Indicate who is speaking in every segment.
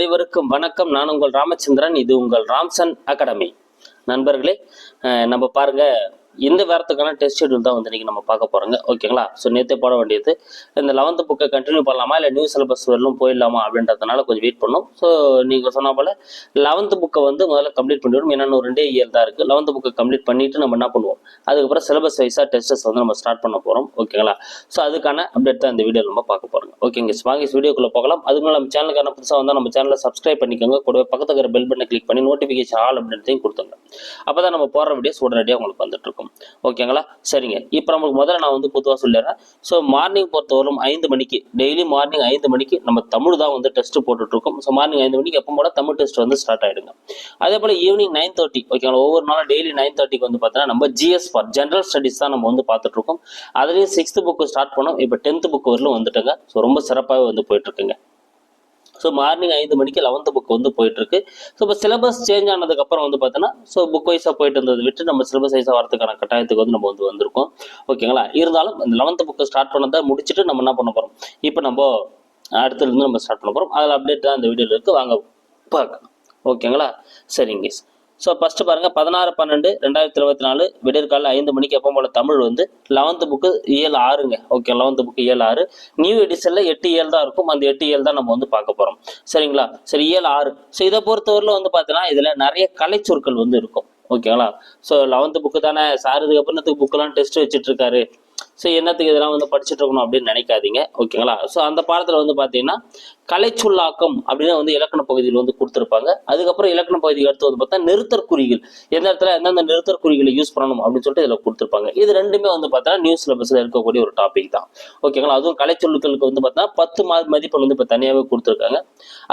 Speaker 1: அனைவருக்கும் வணக்கம். நான் உங்கள் ராமச்சந்திரன். இது உங்கள் ராம்சன் அகாடமி. நண்பர்களே நம்ம பாருங்க இந்த வாரத்துக்கான டெஸ்ட் ஷெட்யூல் தான் வந்து இன்னைக்கு நம்ம பார்க்க போறோங்க. ஓகேங்களா ஸோ நேற்றே போட வேண்டியது. இந்த லெவன்த்து புக்கை கண்டினியூ பண்ணலாமா? இல்லை நியூ சிலபஸ் வரலும் போயிடலாமா? அப்படின்றதுனால கொஞ்சம் வெயிட் பண்ணும். ஸோ நீங்கள் சொன்ன போல லெவன்த்து புக்கை வந்து முதல்ல கம்ப்ளீட் பண்ணிவிடும் ஏன்னா ஒரு ரெண்டே இயர் தான் இருக்குது லெவன்த் புக்கை கம்ப்ளீட் பண்ணிட்டு நம்ம என்ன பண்ணுவோம்? அதுக்கப்புறம் சிலபஸ் வைஸாக டெஸ்டஸ் வந்து நம்ம ஸ்டார்ட் பண்ண போகிறோம் ஓகேங்களா ஸோ அதுக்கான அப்டேட் தான் இந்த வீடியோ நம்ம பார்க்க போகிறோம் ஓகேங்க வாங்க வீடியோக்குள்ளே போகலாம். அதுக்கு மேலே நம்ம சேனலுக்கான புதுசாக வந்தால் நம்ம சேனலை சப்ஸ்கிரைப் பண்ணிக்கோங்க. கூடவே பக்கத்துக்கு பெல் பட்டனை கிளிக் பண்ணி நோட்டிஃபிகேஷன் ஆல் அப்படின்றதையும் கொடுத்துங்க அப்போ தான் நம்ம போகிற வீடியோஸ் உடனடியாக உங்களுக்கு வந்துட்டு இருக்கும். ஓகேங்களா? சரிங்க. இப்போ நமக்கு முதல்ல நான் வந்து பொதுவாக சொல்லிடுறேன். ஸோ மார்னிங் பொறுத்தவரைக்கும் ஐந்து மணிக்கு டெய்லி மார்னிங் ஐந்து மணிக்கு நம்ம தமிழ் தான் வந்து டெஸ்ட் போட்டுட்ருக்கோம். ஸோ மார்னிங் ஐந்து மணிக்கு எப்போ போல தமிழ் டெஸ்ட் வந்து ஸ்டார்ட் ஆகிடுங்க அதே போல் ஈவினிங் நைன் தேர்ட்டி ஓகேங்களா? ஒவ்வொரு நாளும் டெய்லி நைன் தேர்ட்டிக்கு வந்து பார்த்தீங்கன்னா நம்ம ஜிஎஸ் ஃபார் ஜென்ரல் ஸ்டடிஸ் தான் நம்ம வந்து பார்த்துட்ருக்கோம் அதுலேயும் சிக்ஸ்த்து புக்கு ஸ்டார்ட் பண்ணோம். இப்போ டென்த்து புக்கு வரலும் வந்துட்டுங்க. ஸோ ரொம்ப சிறப்பாகவே வந்து போயிட்டுருக்குங்க ஸோ மார்னிங் ஐந்து மணிக்கு லெவன்த் புக் வந்து போயிட்டு இருக்கு ஸோ இப்போ சிலபஸ் சேஞ்ச் ஆனதுக்கு அப்புறம் வந்து பார்த்தோன்னா ஸோ புக் வைஸாக போயிட்டு இருந்ததை விட்டு நம்ம சிலபஸ் வைஸாக வரதுக்கான கட்டாயத்துக்கு வந்து நம்ம வந்து வந்திருக்கோம். ஓகேங்களா இருந்தாலும் இந்த லெவன்த் புக்கு ஸ்டார்ட் பண்ணதை முடிச்சுட்டு நம்ம என்ன பண்ண போகிறோம் இப்போ நம்ம அடுத்ததுலேருந்து நம்ம ஸ்டார்ட் பண்ண போகிறோம் அதில் அப்டேட் தான் இந்த வீடியோவில் இருக்குது வாங்க பார்க்கலாம். ஓகேங்களா சரிங்க ஸோ ஃபஸ்ட்டு பாருங்கள் பதினாறு பன்னெண்டு ரெண்டாயிரத்தி இருபத்தி நாலு விடியற்காலில் ஐந்து மணிக்கு எப்போ போல் தமிழ் வந்து லெவன்த்து புக்கு ஏழு ஆறுங்க. ஓகே லெவன்த்து புக்கு ஏழு ஆறு. நியூ எடிஷனில் எட்டு ஏழு தான் இருக்கும். அந்த எட்டு ஏழு தான் நம்ம வந்து பார்க்க போகிறோம் சரிங்களா? சரி ஏழு ஆறு. ஸோ இதை பொறுத்தவரையில் வந்து பார்த்தீங்கன்னா இதில் நிறைய கலைச்சொற்கள் வந்து இருக்கும். ஓகேங்களா ஸோ லெவன்த்து புக்கு தானே? சார் இதுக்கப்புறத்துக்கு புக்கெல்லாம் டெஸ்ட் வச்சுட்டு இருக்காரு. ஸோ என்னத்துக்கு இதெல்லாம் வந்து படிச்சுட்டு இருக்கணும் அப்படின்னு நினைக்காதீங்க. ஓகேங்களா? ஸோ அந்த பாடத்தில் வந்து பார்த்தீங்கன்னா கலைச்சொல்லாக்கம் அப்படின்னு வந்து இலக்கண பகுதியில் வந்து கொடுத்துருப்பாங்க. அதுக்கப்புறம் இலக்கண பகுதிக்கு அடுத்து வந்து பார்த்தா நிறுத்தற் குறிகள். எந்த இடத்துல எந்தெந்த நிறுத்தற் குறிகளை யூஸ் பண்ணணும் அப்படின்னு சொல்லிட்டு இதில் கொடுத்துருப்பாங்க. இது ரெண்டுமே வந்து பார்த்தா நியூ சிலபஸில் இருக்கக்கூடிய ஒரு டாபிக் தான். ஓகேங்களா? அதுவும் கலைச்சொல்லுக்களுக்கு வந்து பார்த்தா பத்து மா மதிப்பெண் வந்து இப்போ தனியாகவே கொடுத்துருக்காங்க.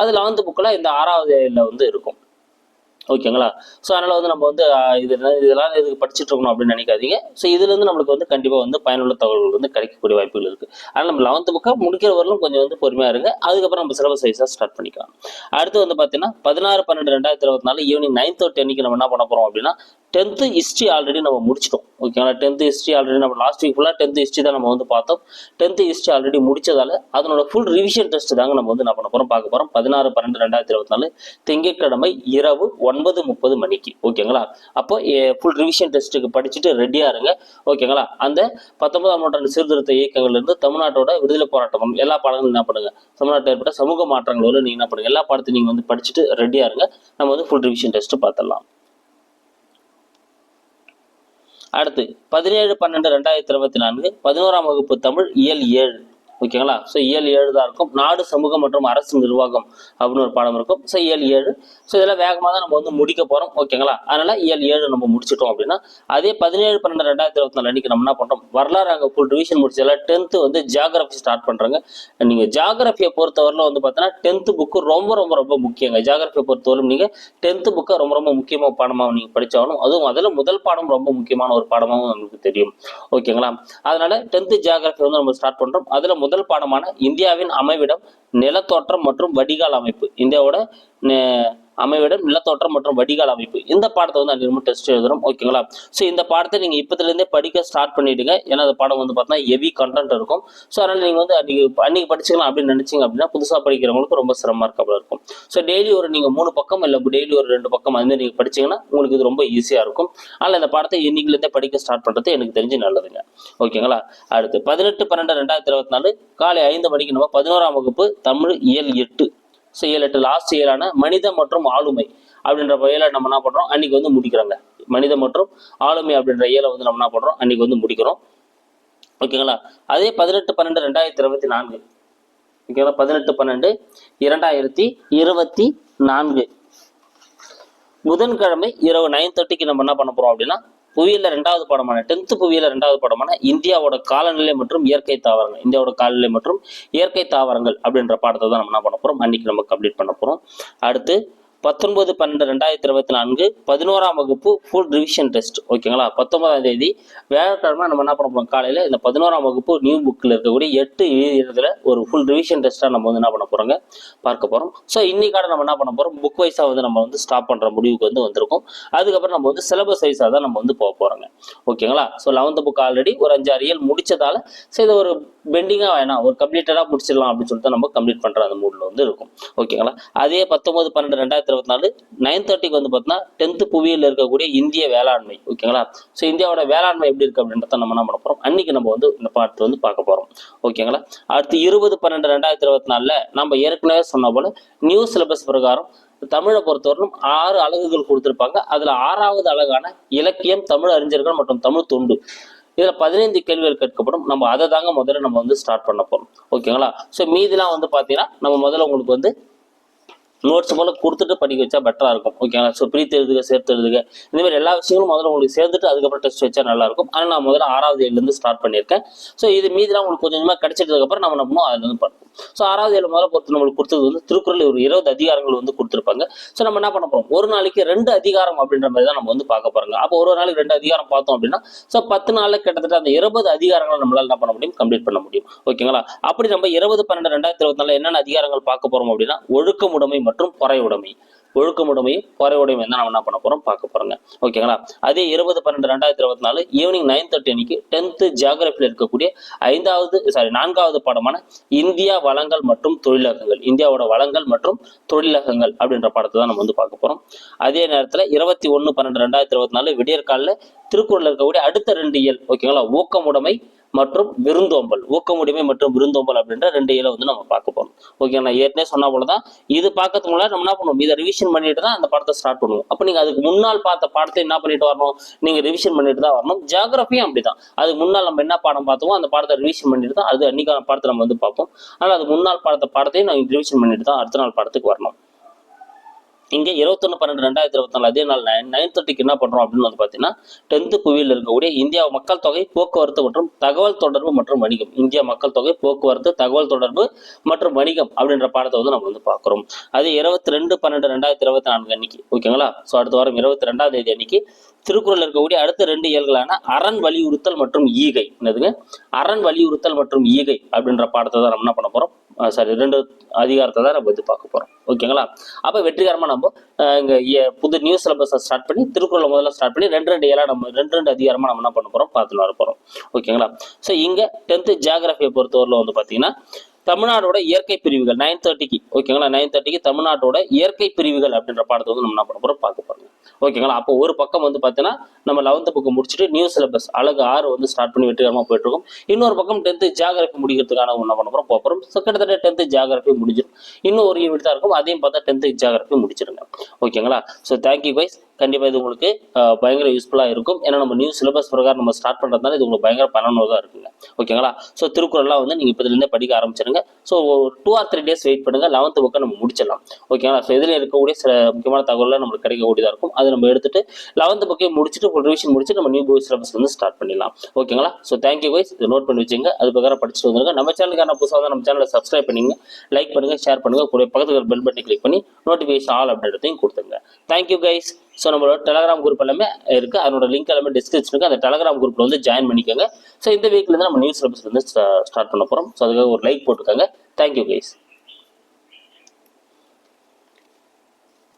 Speaker 1: அது லெவன்த்து புக்கில் இந்த ஆறாவது வந்து இருக்கும். ஓகேங்களா ஸோ அதனால் வந்து நம்ம வந்து இது இதெல்லாம் இதுக்கு படிச்சுட்டு இருக்கணும் அப்படின்னு நினைக்காதீங்க. ஸோ இதுலேருந்து நம்மளுக்கு வந்து கண்டிப்பாக வந்து பயனுள்ள தகவல்கள் வந்து கிடைக்கக்கூடிய வாய்ப்புகள் இருக்குது அதனால் நம்ம லெவன்த்து புக்கை முடிக்கிற வரலும் கொஞ்சம் வந்து பொறுமையாக இருங்க. அதுக்கப்புறம் நம்ம சிலபஸ் வைஸாக ஸ்டார்ட் பண்ணிக்கலாம். அடுத்து வந்து பார்த்தீங்கன்னா பதினாறு பன்னெண்டு ரெண்டாயிரத்தி இருபத்தி நாலு ஈவினிங் நைன் தேர்ட்டி அன்னைக்கு நம்ம என்ன பண்ண போகிறோம் அப்படின்னா டென்த்து ஹிஸ்ட்ரி ஆல்ரெடி நம்ம முடிச்சிட்டோம். ஓகேங்களா டென்த்து ஹிஸ்ட்ரி ஆல்ரெடி நம்ம லாஸ்ட் வீக் ஃபுல்லாக டென்த்து ஹிஸ்ட்ரி தான் நம்ம வந்து பார்த்தோம். டென்த்து ஹிஸ்ட்ரி ஆல்ரெடி முடிச்சதால அதனோட ஃபுல் ரிவிஷன் டெஸ்ட் தாங்க நம்ம வந்து என்ன பண்ண போகிறோம் பார்க்க போகிறோம் பதினாறு பன்னெண்டு ரெண்டாயிரத்தி இருபத்தி நாலு திங்கட்கிழமை இரவு ஒன்பது முப்பது மணிக்கு. ஓகேங்களா அப்போ ஃபுல் ரிவிஷன் டெஸ்ட்டுக்கு படிச்சுட்டு ரெடியாக இருங்க. ஓகேங்களா அந்த பத்தொன்பதாம் நூற்றாண்டு சீர்திருத்த இயக்கங்கள்லேருந்து தமிழ்நாட்டோட விடுதலை போராட்டம் எல்லா பாடங்களும் என்ன பண்ணுங்க? தமிழ்நாட்டில் ஏற்பட்ட சமூக மாற்றங்களோட நீங்கள் என்ன பண்ணுங்கள் எல்லா பாடத்தையும் நீங்கள் வந்து படிச்சுட்டு ரெடியாக இருங்க. நம்ம வந்து ஃபுல் ரிவிஷன் டெஸ்ட்டு பார்த்துடலாம். அடுத்து பதினேழு பன்னெண்டு ரெண்டாயிரத்தி இருபத்தி நான்கு பதினோராம் வகுப்பு தமிழ் இயல் ஏழு. ஓகேங்களா? ஸோ இயல் ஏழு தான் இருக்கும். நாடு சமூகம் மற்றும் அரசு நிர்வாகம் அப்படின்னு ஒரு பாடம் இருக்கும். ஸோ இயல் ஏழு. ஸோ இதெல்லாம் வேகமாக தான் நம்ம வந்து முடிக்க போகிறோம் ஓகேங்களா? அதனால இயல் ஏழு நம்ம முடிச்சிட்டோம் அப்படின்னா அதே பதினேழு பன்னெண்டு ரெண்டாயிரத்தி இருபத்தி நாலு அன்னைக்கு நம்ம என்ன பண்ணுறோம் வரலாறு அங்கே ஃபுல் ரிவிஷன் முடிச்சதில்ல டென்த்து வந்து ஜியாகிரபி ஸ்டார்ட் பண்ணுறாங்க நீங்கள் ஜியாகிரபியை பொறுத்தவரையில் வந்து பார்த்தீங்கன்னா டென்த்து புக்கு ரொம்ப ரொம்ப ரொம்ப முக்கியங்க. ஜியாகிரபியை பொறுத்தவரையும் நீங்கள் டென்த்து புக்கை ரொம்ப ரொம்ப முக்கியமாக பாடமாக நீங்கள் படித்தாலும் அதுவும் அதில் முதல் பாடம் ரொம்ப முக்கியமான ஒரு பாடமாகவும் நமக்கு தெரியும். ஓகேங்களா? அதனால டென்த்து ஜியாகிரபி வந்து நம்ம ஸ்டார்ட் பண்ணுறோம் அதில் முதல் பாடமான இந்தியாவின் அமைவிடம் நிலத்தோற்றம் மற்றும் வடிகால் அமைப்பு. இந்தியாவோட அமைவிடம் நிலத்தோற்றம் மற்றும் வடிகால் அமைப்பு. இந்த பாடத்தை வந்து அன்றைய டெஸ்ட் எழுதுறோம். ஓகேங்களா ஸோ இந்த பாடத்தை நீங்கள் இப்போதுலேருந்தே படிக்க ஸ்டார்ட் பண்ணிவிடுங்க ஏன்னா அந்த பாடம் வந்து பார்த்தீங்கன்னா ஹெவி கண்டென்ட் இருக்கும். ஸோ அதனால் நீங்கள் வந்து அன்றைக்கி அன்றைக்கி படிச்சுக்கலாம் அப்படின்னு நினச்சிங்க அப்படின்னா புதுசாக படிக்கிறவங்களுக்கு ரொம்ப சிரமமாக இருக்கப்பட இருக்கும். ஸோ டெய்லி ஒரு நீங்கள் மூணு பக்கம் இல்லை டெய்லி ஒரு ரெண்டு பக்கம் அது மாதிரி நீங்கள் படிச்சீங்கன்னா உங்களுக்கு இது ரொம்ப ஈஸியாக இருக்கும். அதனால் இந்த பாடத்தை இன்னைக்குலேருந்தே படிக்க ஸ்டார்ட் பண்ணுறது எனக்கு தெரிஞ்சு நல்லதுங்க. ஓகேங்களா அடுத்து பதினெட்டு பன்னெண்டு ரெண்டாயிரத்தி இருபத்தி நாலு காலை ஐந்து மணிக்கு நம்ம பதினோராம் வகுப்பு தமிழ் இயல் எட்டு. செயல் எட்டு லாஸ்ட் இயலான மனித மற்றும் ஆளுமை அப்படின்ற இயலை நம்ம என்ன பண்ணுறோம் அன்னைக்கு வந்து முடிக்கிறோங்க. மனித மற்றும் ஆளுமை அப்படின்ற இயலை வந்து நம்ம என்ன பண்ணுறோம் அன்னைக்கு வந்து முடிக்கிறோம். ஓகேங்களா அதே பதினெட்டு பன்னெண்டு ரெண்டாயிரத்தி இருபத்தி நான்கு. ஓகேங்களா பதினெட்டு பன்னெண்டு இரண்டாயிரத்தி இருபத்தி நான்கு. புதன்கிழமை இரவு நைன் தேர்ட்டிக்கு நம்ம என்ன பண்ண போறோம் அப்படின்னா புவியியல ரெண்டாவது பாடமான டென்த் புவியியல ரெண்டாவது பாடமான இந்தியாவோட காலநிலை மற்றும் இயற்கை தாவரங்கள் இந்தியாவோட காலநிலை மற்றும் இயற்கை தாவரங்கள் அப்படின்ற பாடத்தை தான் நம்ம என்ன பண்ண போறோம்? அன்னைக்கு நம்ம கம்ப்ளீட் பண்ண போறோம். அடுத்து பத்தொன்பது பன்னெண்டு ரெண்டாயிரத்தி இருபத்தி நான்கு பதினோராம் வகுப்பு ஃபுல் ரிவிஷன் டெஸ்ட் ஓகேங்களா பத்தொன்பதாம் தேதி வியாழக்கிழமை நம்ம என்ன பண்ண போகிறோம் காலையில் இந்த பதினோராம் வகுப்பு நியூ புக்கில் இருக்கக்கூடிய எட்டு இதில் ஒரு ஃபுல் ரிவிஷன் டெஸ்ட்டாக நம்ம வந்து என்ன பண்ண போகிறோங்க பார்க்க போகிறோம் ஸோ இன்னைக்கான நம்ம என்ன பண்ண போகிறோம் புக் வைஸாக வந்து நம்ம வந்து ஸ்டாப் பண்ணுற முடிவுக்கு வந்து வந்திருக்கோம். அதுக்கப்புறம் நம்ம வந்து சிலபஸ் வைஸாக தான் நம்ம வந்து போக போகிறோங்க ஓகேங்களா ஸோ லெவன்த் புக் ஆல்ரெடி ஒரு அஞ்சாறு இயல் முடித்ததால் ஸோ இதை ஒரு பெண்டிங்காக வேணாம். ஒரு கம்ப்ளீட்டடாக முடிச்சிடலாம் அப்படின்னு சொல்லிட்டு நம்ம கம்ப்ளீட் பண்ணுற அந்த மூடில் வந்து இருக்கும். ஓகேங்களா அதே பத்தொம்பது பன்னெண்டு ரெண்டாயிரத்தி இருபத்தி நாலு நைன் தேர்ட்டிக்கு வந்து பார்த்தீங்கன்னா டென்த்து புவியில் இருக்கக்கூடிய இந்திய வேளாண்மை. ஓகேங்களா ஸோ இந்தியாவோட வேளாண்மை எப்படி இருக்கு அப்படின்றத நம்ம என்ன பண்ண போகிறோம் அன்றைக்கி நம்ம வந்து இந்த பாட்டு வந்து பார்க்க போகிறோம் ஓகேங்களா அடுத்து இருபது பன்னெண்டு ரெண்டாயிரத்தி இருபத்தி நாலில் நம்ம ஏற்கனவே சொன்ன போல் நியூ சிலபஸ் பிரகாரம் தமிழை பொறுத்தவரைக்கும் ஆறு அலகுகள் கொடுத்துருப்பாங்க. அதில் ஆறாவது அழகான இலக்கியம் தமிழ் அறிஞர்கள் மற்றும் தமிழ் தொண்டு. இதில் பதினைந்து கேள்விகள் கேட்கப்படும். நம்ம அதை தாங்க முதல்ல நம்ம வந்து ஸ்டார்ட் பண்ண போகிறோம் ஓகேங்களா ஸோ மீதிலாம் வந்து பார்த்தீங்கன்னா நம்ம முதல்ல உங்களுக்கு வந்து நோட்ஸ் போல கொடுத்துட்டு படிக்க வச்சா பெட்டராக இருக்கும். ஓகேங்களா ஸோ பிரித்து எழுதுக சேர்த்து எழுதுக. இந்த மாதிரி எல்லா விஷயங்களும் முதல்ல உங்களுக்கு சேர்த்துட்டு அதுக்கப்புறம் டெஸ்ட் வச்சா நல்லா இருக்கும். ஆனால் நான் முதல்ல ஆறாவது ஏழுலேருந்து ஸ்டார்ட் பண்ணியிருக்கேன். ஸோ இது மீதிலாம் உங்களுக்கு கொஞ்சம் கொஞ்சமாக கிடைச்சதுக்கப்புறம் நம்ம நம்ம அதுலேருந்து பண்ணுவோம் ஸோ ஆறாவது ஏழு முதல்ல பொறுத்து நம்மளுக்கு கொடுத்தது வந்து திருக்குறள். ஒரு இருபது அதிகாரங்கள் வந்து கொடுத்துருப்பாங்க. ஸோ நம்ம என்ன பண்ண போகிறோம் ஒரு நாளைக்கு ரெண்டு அதிகாரம் அப்படின்ற மாதிரி தான் நம்ம வந்து பார்க்க போகிறாங்க அப்போ ஒரு ஒரு நாளைக்கு ரெண்டு அதிகாரம் பார்த்தோம் அப்படின்னா ஸோ பத்து நாளில் கிட்டத்தட்ட அந்த இருபது அதிகாரங்களை நம்மளால் என்ன பண்ண முடியும்? கம்ப்ளீட் பண்ண முடியும். ஓகேங்களா அப்படி நம்ம இருபது பன்னெண்டு ரெண்டாயிரத்தி இருபத்தி நாலு என்னென்ன அதிகாரங்கள் பார்க்க போகிறோம் அப்படின்னா ஒழுக்கமுடைமை மற்றும் பொறையுடைமை ஒழுக்கமுடைமை பொறையுடைமையும் தான் நம்ம என்ன பண்ண போறோம்? பார்க்க போறோங்க. ஓகேங்களா அதே இருபது பன்னெண்டு ரெண்டாயிரத்தி இருபத்தி நாலு ஈவினிங் நைன் தேர்ட்டி அன்னைக்கு டென்த்து ஜியாகிரபியில் இருக்கக்கூடிய ஐந்தாவது சாரி நான்காவது பாடமான இந்தியா வளங்கள் மற்றும் தொழிலகங்கள். இந்தியாவோட வளங்கள் மற்றும் தொழிலகங்கள் அப்படின்ற பாடத்தை தான் நம்ம வந்து பார்க்க போறோம். அதே நேரத்தில் இருபத்தி ஒன்று பன்னெண்டு ரெண்டாயிரத்தி இருபத்தி நாலு விடியற்காலில் திருக்குறள் இருக்கக்கூடிய அடுத்த ரெண்டு இயல் ஓகேங்களா ஊக்கமுடைமை மற்றும் விருந்தோம்பல் ஊக்கமுடைமை மற்றும் விருந்தோம்பல் அப்படின்ற ரெண்டு இயலை வந்து நம்ம பார்க்க போறோம். ஓகே நான் ஏற்கனவே சொன்ன போல தான் இது பார்க்கறதுக்கு முன்னாடி நம்ம என்ன பண்ணுவோம்? இதை ரிவிஷன் பண்ணிட்டு தான் அந்த படத்தை ஸ்டார்ட் பண்ணுவோம். அப்போ நீங்க அதுக்கு முன்னால் பார்த்த பாடத்தை என்ன பண்ணிட்டு வரணும்? நீங்க ரிவிஷன் பண்ணிட்டு தான் வரணும். ஜியாகிரபியும் அப்படிதான். அதுக்கு முன்னால் நம்ம என்ன பாடம் பார்த்தோமோ அந்த பாடத்தை ரிவிஷன் பண்ணிட்டு தான் அது அன்னைக்கான பாடத்தை நம்ம வந்து பார்ப்போம். ஆனால் அது முன்னால் பார்த்த பாடத்தையும் நம்ம ரிவிஷன் பண்ணிட்டு தான் அடுத்த நாள் பாடத்துக்கு வரணும். இங்கே இருபத்தொன்று பன்னெண்டு ரெண்டாயிரத்தி இருபத்தி நாலு அதே நாள் நைன் நைன் தேர்ட்டிக்கு என்ன பண்ணுறோம் அப்படின்னு வந்து பார்த்தீங்கன்னா டென்த்து புவியில் இருக்கக்கூடிய இந்தியா மக்கள் தொகை போக்குவரத்து மற்றும் தகவல் தொடர்பு மற்றும் வணிகம். இந்தியா மக்கள் தொகை போக்குவரத்து தகவல் தொடர்பு மற்றும் வணிகம் அப்படின்ற பாடத்தை வந்து நம்ம வந்து பார்க்குறோம். அது இருபத்தி ரெண்டு பன்னெண்டு ரெண்டாயிரத்தி இருபத்தி நான்கு அன்னைக்கு ஓகேங்களா ஸோ அடுத்த வாரம் இருபத்தி ரெண்டாம் தேதி அன்னைக்கு திருக்குறள் இருக்கக்கூடிய அடுத்த ரெண்டு இயல்களான அரண் வலியுறுத்தல் மற்றும் ஈகை. என்னதுங்க? அரண் வலியுறுத்தல் மற்றும் ஈகை அப்படின்ற பாடத்தை தான் நம்ம என்ன பண்ண போகிறோம் சாரி ரெண்டு அதிகாரத்தை தான் நம்ம வந்து பார்க்க போகிறோம் ஓகேங்களா அப்போ வெற்றிகரமாக நம்ம இங்கே புது நியூ சிலபஸை ஸ்டார்ட் பண்ணி திருக்குறளை முதல்ல ஸ்டார்ட் பண்ணி ரெண்டு ரெண்டு ஏழாக நம்ம ரெண்டு ரெண்டு அதிகாரமாக நம்ம என்ன பண்ண போகிறோம் பார்த்து வர போகிறோம் ஓகேங்களா ஸோ இங்கே டென்த்து ஜியாகிரபியை பொறுத்தவரையில் வந்து பார்த்தீங்கன்னா தமிழ்நாடோட இயற்கை பிரிவுகள் நைன் தேர்ட்டிக்கு ஓகேங்களா நைன் தேர்ட்டிக்கு தமிழ்நாட்டோட இயற்கை பிரிவுகள் அப்படின்ற பாடத்தை வந்து நம்ம என்ன பண்ண போகிறோம் பார்க்க போகிறோம் ஓகேங்களா? அப்போ ஒரு பக்கம் வந்து பார்த்தீங்கன்னா நம்ம லெவன்த்து புக்கு முடிச்சுட்டு நியூ சிலபஸ் அழகு ஆறு வந்து ஸ்டார்ட் பண்ணி வெற்றிகரமாக போயிட்டுருக்கும். இன்னொரு பக்கம் டென்த்து ஜியாகிரபி முடிக்கிறதுக்கான என்ன பண்ண போகிறோம் போகிறோம் கிட்டத்தட்ட டென்த்து ஜியாகிரபி முடிஞ்சிடும். இன்னும் ஒரு யூனிட் தான் இருக்கும். அதையும் பார்த்தா டென்த்து ஜியாகிரபி முடிச்சிருங்க. ஓகேங்களா? ஸோ தேங்க்யூ வைஸ் கண்டிப்பாக இது உங்களுக்கு பயங்கர யூஸ்ஃபுல்லாக இருக்கும். ஏன்னா நம்ம நியூ சிலபஸ் பிரகாரம் நம்ம ஸ்டார்ட் பண்ணுறதுனால இது உங்களுக்கு பயங்கர பயனுள்ளதாக இருக்குங்க. ஓகேங்களா? ஸோ திருக்குறள்லாம் வந்து நீங்கள் இப்போதுலேருந்தே படிக்க ஆரம்பிச்சிருங்க. ஸோ ஒரு two or three days wait பண்ணுங்கள் லெவன்த்து புக்கை நம்ம முடிச்சிடலாம். ஓகேங்களா? ஸோ இதில் இருக்கக்கூடிய சில முக்கியமான தகவலாம் நம்மளுக்கு கிடைக்கக்கூடியதாக இருக்கும். அது நம்ம எடுத்துட்டு லெவன்த்து புக்கை முடிச்சுட்டு ஒரு ரிவிஷன் முடிச்சு நம்ம நியூ போய் சிலபஸ் வந்து ஸ்டார்ட் பண்ணிடலாம். ஓகேங்களா? ஸோ தேங்க்யூ வைஸ் இது நோட் பண்ணி வச்சுங்க அது பிரகாரம் படிச்சுட்டு வந்துருங்க. நம்ம சேனலுக்கான புதுசாக வந்து நம்ம சேனலை சப்ஸ்கிரைப் பண்ணிங்க லைக் பண்ணுங்கள் ஷேர் பண்ணுங்கள் கூட பக்கத்துக்கு பெல் பட்டனை கிளிக் பண்ணி நோட்டிஃபிகேஷன் ஆல் அப்படின்றதையும் கொடுத்துங்க தேங்க்யூ கைஸ் ஸோ நம்மளோட டெலகிராம் குரூப் எல்லாமே இருக்குது அதனோட லிங்க் எல்லாமே டிஸ்கிரிப்ஷனுக்கு அந்த டெலகிராம் குரூப்பில் வந்து ஜாயின் பண்ணிக்கோங்க. ஸோ இந்த வீக்லேருந்து நம்ம நியூஸ் சிலபஸ்லேருந்து ஸ்டார்ட் பண்ண போகிறோம் ஸோ அதுக்காக ஒரு லைக் போட்டுக்கோங்க. Thank you guys